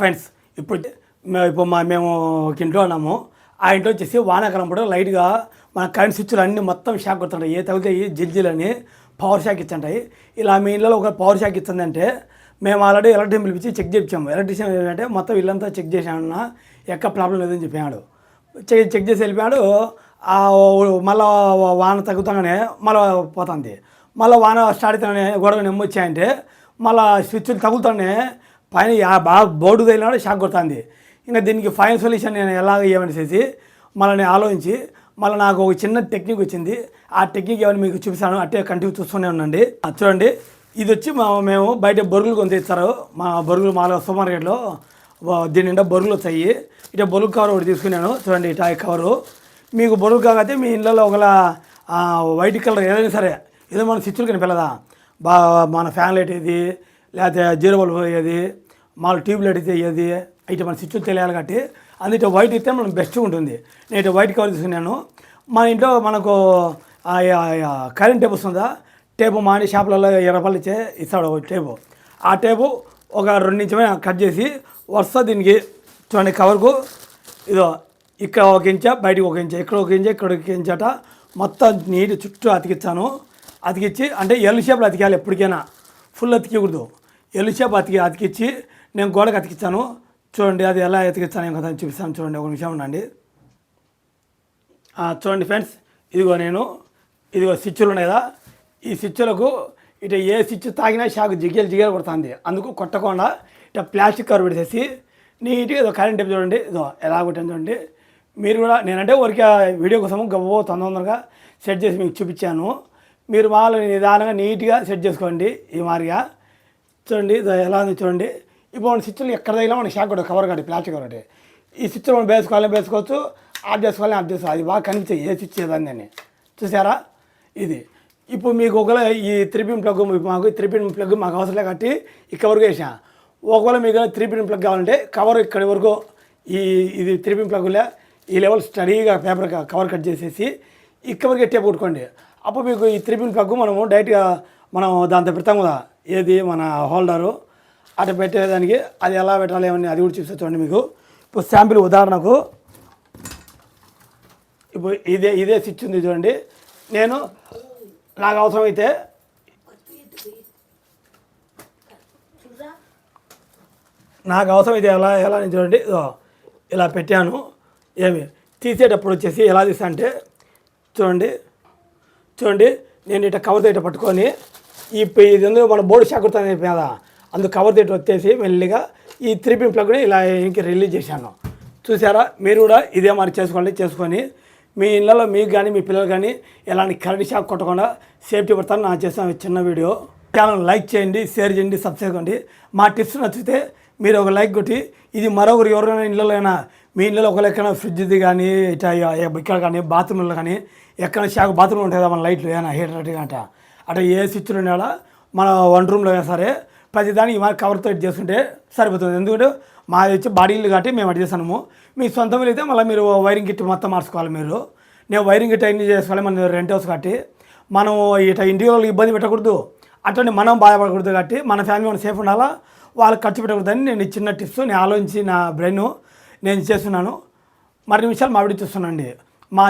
Friends ఇప్పుడు ఇప్పుడు మా మేము ఒక ఇంట్లో ఉన్నాము. ఆ ఇంట్లో వచ్చేసి వానాకాలం కూడా లైట్గా మన కరెంట్ స్విచ్లు అన్నీ మొత్తం షాక్ కొడుతుంటాయి. ఏ తగులుతాయి అని పవర్ షాక్ ఇచ్చుంటాయి. ఇలా మీ ఇళ్ళలో ఒక పవర్ షాక్ ఇచ్చిందంటే మేము ఆల్రెడీ ఎలక్ట్రిషన్ పిలిపించి చెక్ చేయించాము ఎలక్ట్రిషియన్ ఏంటంటే మొత్తం ఇల్లంతా చెక్ చేసామన్నా ఎక్కడ ప్రాబ్లం లేదని చెప్పాడు. చెక్ చెక్ చేసి వెళ్ళిపోయాడు. మళ్ళా వాన తగ్గుతానే మళ్ళీ పోతుంది. మళ్ళీ వాన స్టార్ట్ అవుతానే గొడవ నెమ్మొచ్చాయంటే మళ్ళీ స్విచ్లు తగులుతానే పైన బాగా బోర్డు తగిలినాడు షాక్ కొడుతుంది. ఇంకా దీనికి ఫైన్ సొల్యూషన్ నేను ఎలాగ ఇవ్వనిసేసి మళ్ళీ నేను ఆలోచించి మళ్ళీ నాకు ఒక చిన్న టెక్నిక్ వచ్చింది. ఆ టెక్నిక్ ఏమైనా మీకు చూపిస్తాను. అట్టే కంటిన్యూ చూస్తూనే ఉండండి. చూడండి. ఇది వచ్చి మేము బయట బొరుగులు కొని ఇస్తారు మా బొరుగులు మాలో సూపర్ మార్కెట్లో దీని నిండా బొరుగులు వచ్చాయి. ఇట బొరుగు కవర్ ఒకటి తీసుకున్నాను. చూడండి ఇట కవరు. మీకు బొరుగు కాకపోతే మీ ఇళ్ళలో ఒకలా వైట్ కలర్ ఏదైనా సరే ఏదో మన స్విచ్లు కనిపించదా బా మన ఫ్యాన్ లైట్ ఏది లేకపోతే జీరో బల్బ్ ఏది మన ట్యూబ్ లైట్ అయితే ఏది? అయితే మన స్విచ్లు తెలియాలి కాబట్టి అందులో వైట్ ఇస్తే మనం బెస్ట్ ఉంటుంది. నేను వైట్ కవర్ తీసుకున్నాను. మన ఇంట్లో మనకు కరెంట్ టేప్ వస్తుందా టేపు మాని షాపులలో ఇరవై రూపాయలు ఇచ్చే ఇస్తాడు ఒక టేపు ఆ టేపు ఒక రెండు నిమిషమే కట్ చేసి వరుస దీనికి చూడండి కవర్కు. ఇదో ఇక్కడ ఒక ఇంచ బయటకు ఒక ఇంచ ఇక్కడ ఒక ఇంచ ఇక్కడ ఒక ఇంచట మొత్తం నీటి చుట్టూ అతికిచ్చాను. అతికిచ్చి అంటే ఎల్ షేప్లో అతికేయాలి ఎప్పటికైనా. ఫుల్ అతికూడదు ఎల్ షేప్ అతికి అతికిచ్చి నేను గోడకు అతికిచ్చాను. చూడండి అది ఎలా అతికించాను కదా అని చూపిస్తాను. చూడండి ఒక నిమిషం ఉండండి. చూడండి ఫ్రెండ్స్ ఇదిగో నేను ఇదిగో స్విచ్లు ఉన్నాయి కదా. ఈ స్విచ్లకు ఇటు ఏ స్విచ్ తాగినా షాక్ జిగేలు జిగేలు కొడుతుంది. అందుకు కొట్టకుండా ఇట ప్లాస్టిక్ కవర్ పెట్టేసి నీట్గా ఇదో కరెంట్ టేప్ చూడండి. ఇదో ఎలా కొట్టాను చూడండి. మీరు కూడా నేనంటే ఊరికే వీడియో కోసం గవ్వ తొందరగా సెట్ చేసి మీకు చూపించాను. మీరు వాళ్ళు నిదానంగా నీట్గా సెట్ చేసుకోండి ఈ మారిగా చూడండి ఇదో ఎలా ఉంది చూడండి. ఇప్పుడు మన స్విచ్లు ఎక్కడ తగిలినా మన షాక్ ఒకటి కవర్ కట్టి ప్లాస్టిక్ కవర్ కట్టి ఈ స్విచ్ మనం వేసుకోవాలని వేసుకోవచ్చు ఆఫ్ చేసుకోవాలని ఆఫ్ చేసుకోవాలి. అది బాగా కనిపించే ఏ స్విచ్ ఏదని అని చూసారా? ఇది. ఇప్పుడు మీకు ఒకవేళ ఈ త్రీ పిన్ ప్లగ్ మాకు త్రీ పిన్ ప్లగ్ మాకు అవసరం లేదు కాబట్టి ఈ కవర్ వేసా ఒకవేళ మీకు త్రీ పిన్ ప్లగ్ కావాలంటే కవర్ ఇక్కడి వరకు ఈ ఇది త్రీ పిన్ ప్లగ్లే ఈ లెవెల్ స్టడీగా పేపర్ కవర్ కట్ చేసేసి ఈ కవర్ టేప్ కొట్టుకోండి అప్పుడు మీకు ఈ త్రీ పిన్ ప్లగ్ మనము డైరెక్ట్గా మనం దాంతో పెడతాం కదా. ఏది? మన హోల్డరు. అటు పెట్టేదానికి అది ఎలా పెట్టాలి ఏమని అది కూడా చూపిస్తా చూడండి మీకు. ఇప్పుడు శాంపిల్ ఉదాహరణకు ఇప్పుడు ఇదే ఇదే స్విచ్ ఉంది చూడండి. నేను నాకు అవసరమైతే నాకు అవసరమైతే ఎలా ఎలా అని చూడండి. ఇలా పెట్టాను. ఏమి? తీసేటప్పుడు వచ్చేసి ఎలా తీసా అంటే చూడండి. చూడండి నేను ఇట్లా కవర్ తేట పట్టుకొని ఈ ఇది ఎందుకు మన బోర్డు శాకుడుతుంది మీద అందుకు కవర్ తేట వచ్చేసి మెల్లిగా ఈ త్రీ పిన్ ప్లగ్ని ఇలా ఇంక రిలీజ్ చేశాను. చూసారా మీరు కూడా ఇదే మరి చేసుకోండి చేసుకొని మీ ఇళ్ళలో మీకు కానీ మీ పిల్లలు కానీ ఎలాంటి కరెంట్ షాక్ కొట్టకుండా సేఫ్టీ పడతాను నా చేసిన చిన్న వీడియో. ఛానల్ లైక్ చేయండి షేర్ చేయండి సబ్స్క్రైబ్ చేయండి. మా టిప్స్ నచ్చితే మీరు ఒక లైక్ కొట్టి ఇది మరొకరు ఎవరైనా ఇళ్ళలోనైనా మీ ఇళ్ళలో ఒక లెక్కన ఫ్రిడ్జ్ది కానీ ఇట్లా ఇక్కడ కానీ బాత్రూంలో కానీ ఎక్కడ షాక్ బాత్రూమ్ ఉంటుంది కదా మన లైట్లు ఏమైనా హీటర్ అట్ట అట్లా ఏ స్విచ్లు ఉండేలా మన వన్ రూమ్లో అయినా సరే ప్రతి దానికి మా కవర్తో చేసుకుంటే సరిపోతుంది. ఎందుకంటే మాది వచ్చి బాడీ ఇల్లు కాబట్టి మేము అటు చేసాము మీ సొంత అయితే మళ్ళీ మీరు వైరింగ్ కిట్ మొత్తం మార్చుకోవాలి మీరు. నేను వైరింగ్ గిట్ అన్ని చేసుకోవాలి మన రెంట్ హౌస్ కాబట్టి. మనం ఇట్లా ఇంటి వాళ్ళకి ఇబ్బంది పెట్టకూడదు. అట్లనే మనం బాధపడకూడదు కాబట్టి మన ఫ్యామిలీ మనం సేఫ్ ఉండాలా? వాళ్ళకి ఖర్చు పెట్టకూడదని నేను చిన్న టిప్స్ నేను ఆలోచించి నా బ్రెయిన్ నేను చేస్తున్నాను. మరిన్ని విషయాలు మా వీడియో చూస్తున్నాండి మా